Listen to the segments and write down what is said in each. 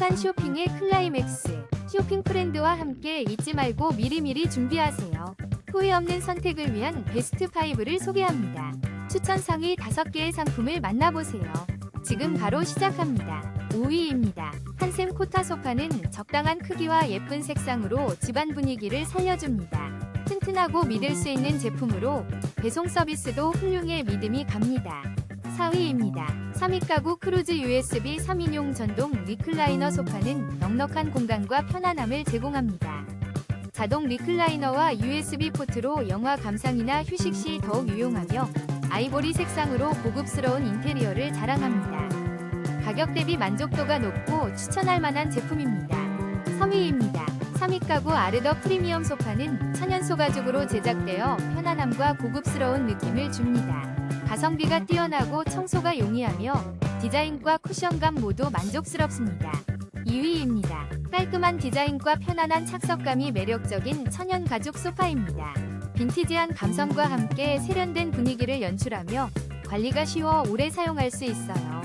행복한 쇼핑의 클라이맥스. 쇼핑 프렌드와 함께 잊지 말고 미리미리 준비하세요. 후회 없는 선택을 위한 베스트 5를 소개합니다. 추천 상위 5개의 상품을 만나보세요. 지금 바로 시작합니다. 5위입니다. 한샘 코타 소파는 적당한 크기와 예쁜 색상으로 집안 분위기를 살려줍니다. 튼튼하고 믿을 수 있는 제품으로 배송 서비스도 훌륭해 믿음이 갑니다. 4위입니다. 3위 가구 크루즈 USB 3인용 전동 리클라이너 소파는 넉넉한 공간과 편안함을 제공합니다. 자동 리클라이너와 USB 포트로 영화 감상이나 휴식 시 더욱 유용하며 아이보리 색상으로 고급스러운 인테리어를 자랑합니다. 가격 대비 만족도가 높고 추천할 만한 제품입니다. 3위입니다. 3위 가구 아르더 프리미엄 소파는 천연소 가죽으로 제작되어 편안함과 고급스러운 느낌을 줍니다. 가성비가 뛰어나고 청소가 용이하며 디자인과 쿠션감 모두 만족스럽습니다. 2위입니다. 깔끔한 디자인과 편안한 착석감이 매력적인 천연 가죽 소파입니다. 빈티지한 감성과 함께 세련된 분위기를 연출하며 관리가 쉬워 오래 사용할 수 있어요.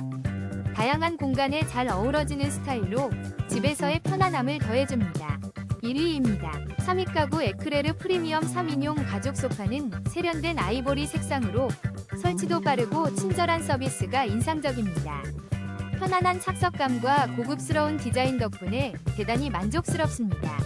다양한 공간에 잘 어우러지는 스타일로 집에서의 편안함을 더해줍니다. 1위입니다. 3위 가구 에크레르 프리미엄 3인용 가죽 소파는 세련된 아이보리 색상으로 설치도 빠르고 친절한 서비스가 인상적입니다. 편안한 착석감과 고급스러운 디자인 덕분에 대단히 만족스럽습니다.